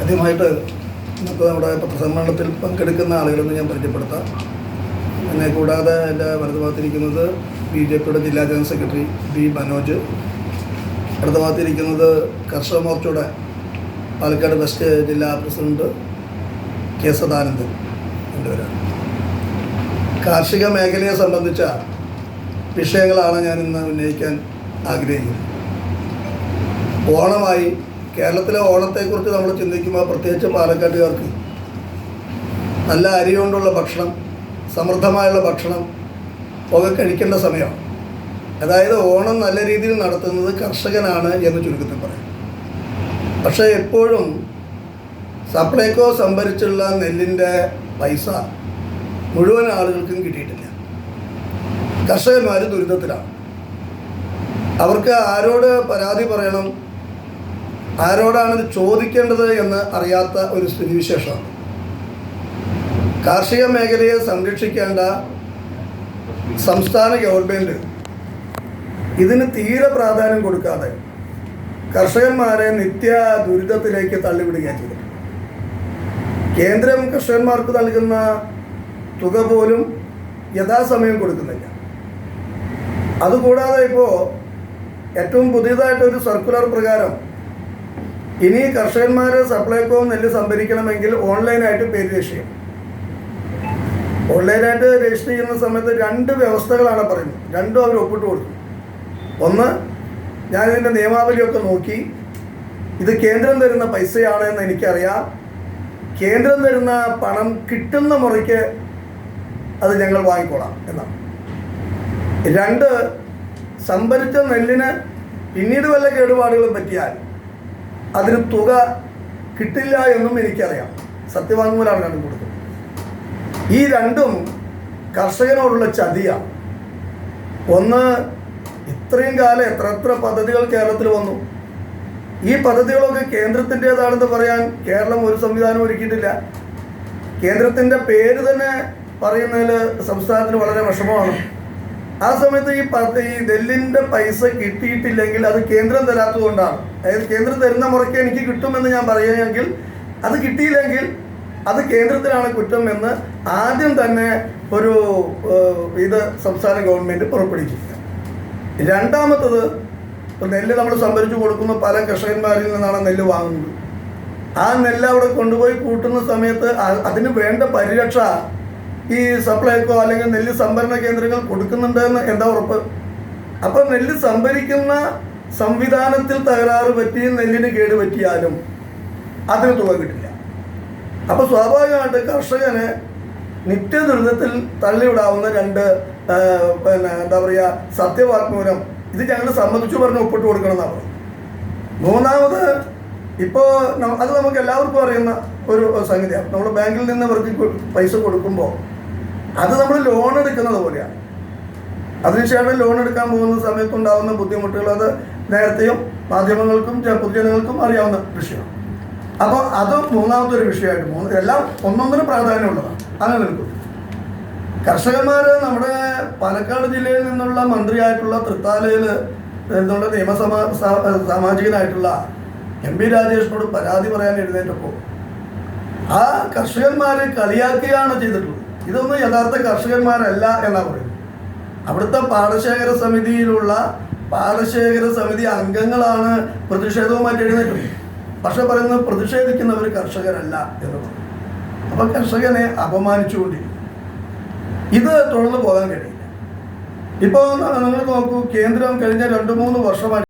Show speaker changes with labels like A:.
A: ആദ്യമായിട്ട് നമുക്ക് നമ്മുടെ പത്രസമ്മേളനത്തിൽ പങ്കെടുക്കുന്ന ആളുകളെന്ന് ഞാൻ പരിചയപ്പെടുത്താം. എന്നെ കൂടാതെ എന്റെ വലതു ഭാഗത്തിരിക്കുന്നത് ബി ജെ പിയുടെ ജില്ലാ ജനറൽ സെക്രട്ടറി ബി മനോജ്. അടുത്ത ഭാഗത്തിരിക്കുന്നത് കർഷക മോർച്ചയുടെ പാലക്കാട് വെസ്റ്റ് ജില്ലാ പ്രസിഡന്റ് കെ സദാനന്ദൻ എന്നിവരാണ്. കാർഷിക മേഖലയെ സംബന്ധിച്ച വിഷയങ്ങളാണ് ഞാൻ ഇന്ന് ഉന്നയിക്കാൻ ആഗ്രഹിക്കുന്നത്. ഓണമായി കേരളത്തിലെ ഓണത്തെക്കുറിച്ച് നമ്മൾ ചിന്തിക്കുമ്പോൾ പ്രത്യേകിച്ച് പാലക്കാട്ടുകാർക്ക് നല്ല അരി കൊണ്ടുള്ള ഭക്ഷണം സമൃദ്ധമായുള്ള ഭക്ഷണം ഒക്കെ കഴിക്കേണ്ട സമയമാണ് അതായത് ഓണം നല്ല രീതിയിൽ നടത്തുന്നത് കർഷകനാണ് എന്ന് ചുരുക്കത്തിൽ പറയാം. പക്ഷേ എപ്പോഴും സപ്ലൈകോ സംഭരിച്ചുള്ള നെല്ലിന്റെ പൈസ മുഴുവൻ ആളുകൾക്കും കിട്ടിയിട്ടില്ല. കർഷകന്മാർ ദുരിതത്തിലാണ്. അവർക്ക് ആരോട് പരാതി പറയണം? ആരോടാണ് ഇത് ചോദിക്കേണ്ടത് എന്ന് അറിയാത്ത ഒരു സ്ഥിതിവിശേഷമാണ്. കാർഷിക മേഖലയെ സംരക്ഷിക്കേണ്ട സംസ്ഥാന ഗവൺമെന്റ് ഇതിന് തീരെ പ്രാധാന്യം കൊടുക്കാതെ കർഷകന്മാരെ നിത്യ ദുരിതത്തിലേക്ക് തള്ളിവിടുകയാണ് ചെയ്തത്. കേന്ദ്രം കർഷകന്മാർക്ക് നൽകുന്ന തുക പോലും യഥാസമയം കൊടുക്കുന്നില്ല. അതുകൂടാതെ ഇപ്പോൾ ഏറ്റവും പുതിയതായിട്ടൊരു സർക്കുലർ പ്രകാരം ഇനി കർഷകന്മാർ സപ്ലൈകോ നെല്ല് സംഭരിക്കണമെങ്കിൽ ഓൺലൈനായിട്ട് പേര് രജിസ്റ്റർ ചെയ്യണം. ഓൺലൈനായിട്ട് രജിസ്റ്റർ ചെയ്യുന്ന സമയത്ത് രണ്ട് വ്യവസ്ഥകളാണ് പറയുന്നത്. രണ്ടും അവർ ഒപ്പിട്ട് കൊടുക്കും. ഒന്ന് ഞാൻ ഇതിന്റെ നിയമാവലിയൊക്കെ നോക്കി. ഇത് കേന്ദ്രം തരുന്ന പൈസയാണ് എന്ന് എനിക്കറിയാം. കേന്ദ്രം തരുന്ന പണം കിട്ടുന്ന മുറയ്ക്ക് അത് ഞങ്ങൾ വാങ്ങിക്കോളാം എന്നാണ്. രണ്ട് സംഭരിച്ച നെല്ലിന് പിന്നീട് വല്ല കേടുപാടുകളും പറ്റിയാൽ അതിന് തുക കിട്ടില്ല എന്നും എനിക്കറിയാം. സത്യവാങ്മൂലമാണ് രണ്ടും കൊടുക്കുന്നത് ഈ രണ്ടും കർഷകനോടുള്ള ചതിയാണ്. ഒന്ന് ഇത്രയും കാലം എത്ര എത്ര പദ്ധതികൾ കേരളത്തിൽ വന്നു. ഈ പദ്ധതികളൊക്കെ കേന്ദ്രത്തിന്റെതാണെന്ന് പറയാൻ കേരളം ഒരു സംവിധാനം ഒരുക്കിയിട്ടില്ല. കേന്ദ്രത്തിന്റെ പേര് തന്നെ പറയുന്നതിൽ സംസ്ഥാനത്തിന് വളരെ വിഷമമാണ്. ആ സമയത്ത് ഈ ഈ നെല്ലിന്റെ പൈസ കിട്ടിയിട്ടില്ലെങ്കിൽ അത് കേന്ദ്രം തരാത്തത് കൊണ്ടാണ് അതായത് കേന്ദ്രം തരുന്ന മുറയ്ക്ക് എനിക്ക് കിട്ടുമെന്ന് ഞാൻ പറയുകയെങ്കിൽ അത് കിട്ടിയില്ലെങ്കിൽ അത് കേന്ദ്രത്തിലാണ് കുറ്റം എന്ന് ആദ്യം തന്നെ ഒരു ഇത് സംസ്ഥാന ഗവൺമെന്റ് പുറപ്പെടുവിക്കുക രണ്ടാമത്തത് നെല്ല് നമ്മൾ സംഭരിച്ചു കൊടുക്കുന്ന പല കർഷകന്മാരിൽ നിന്നാണ് നെല്ല് വാങ്ങുന്നത്. ആ നെല്ല് അവിടെ കൊണ്ടുപോയി കൂട്ടുന്ന സമയത്ത് അതിന് വേണ്ട പരിരക്ഷ ഈ സപ്ലൈക്കോ അല്ലെങ്കിൽ നെല്ല് സംഭരണ കേന്ദ്രങ്ങൾ കൊടുക്കുന്നുണ്ട് എന്ന് എന്താ ഉറപ്പ്? അപ്പോൾ നെല്ല് സംഭരിക്കുന്ന സംവിധാനത്തിൽ തകരാറ് പറ്റി നെല്ലിന് കേട് പറ്റിയാലും അതിന് തുക കിട്ടില്ല. അപ്പോൾ സ്വാഭാവികമായിട്ട് കർഷകന് നിത്യദുരിതത്തിൽ തള്ളിവിടാവുന്ന രണ്ട് പിന്നെ എന്താ പറയുക സത്യവാത്മൂരം ഇത് ഞങ്ങൾ സമ്മതിച്ചു പറഞ്ഞ് ഒപ്പിട്ട് കൊടുക്കണം എന്നാണ് പറയുന്നത് മൂന്നാമത് ഇപ്പോൾ അത് നമുക്ക് എല്ലാവർക്കും അറിയുന്ന ഒരു സംഗതിയാണ്. നമ്മൾ ബാങ്കിൽ നിന്ന് അവർക്ക് പൈസ കൊടുക്കുമ്പോൾ അത് നമ്മൾ ലോൺ എടുക്കുന്നത് പോലെയാണ്. അതിനുശേഷം ലോൺ എടുക്കാൻ പോകുന്ന സമയത്ത് ഉണ്ടാകുന്ന ബുദ്ധിമുട്ടുകൾ അത് നേരത്തെയും മാധ്യമങ്ങൾക്കും പൊതുജനങ്ങൾക്കും അറിയാവുന്ന വിഷയമാണ്. അപ്പോൾ അത് മൂന്നാമത്തെ ഒരു വിഷയമായിട്ട് മൂന്ന് എല്ലാം ഒന്നൊന്നിനും പ്രാധാന്യമുള്ളതാണ്. അങ്ങനെ നിൽക്കും കർഷകന്മാർ നമ്മുടെ പാലക്കാട് ജില്ലയിൽ നിന്നുള്ള മന്ത്രിയായിട്ടുള്ള തൃത്താലയിൽ നിന്നുള്ള നിയമസഭാ സാമാജികനായിട്ടുള്ള എം പി രാജേഷിനോട് പരാതി പറയാൻ എഴുന്നേറ്റപ്പോൾ ആ കർഷകന്മാരെ കളിയാക്കുകയാണ് ചെയ്തിട്ടുള്ളത്. ഇതൊന്നും യഥാർത്ഥ കർഷകന്മാരല്ല എന്നാണ് പറയുന്നത്. അവിടുത്തെ പാടശേഖര സമിതിയിലുള്ള പാടശേഖര സമിതി അംഗങ്ങളാണ് പ്രതിഷേധവുമായിട്ട് എഴുന്നേറ്റത്. പക്ഷെ പറയുന്നത് പ്രതിഷേധിക്കുന്നവർ കർഷകരല്ല എന്ന് പറഞ്ഞു. അപ്പൊ കർഷകനെ അപമാനിച്ചുകൊണ്ടിരിക്കും ഇത് തുടർന്ന് പോകാൻ കഴിയില്ല. ഇപ്പോൾ നിങ്ങൾ നോക്കൂ കേന്ദ്രം കഴിഞ്ഞ രണ്ട് മൂന്ന് വർഷമായി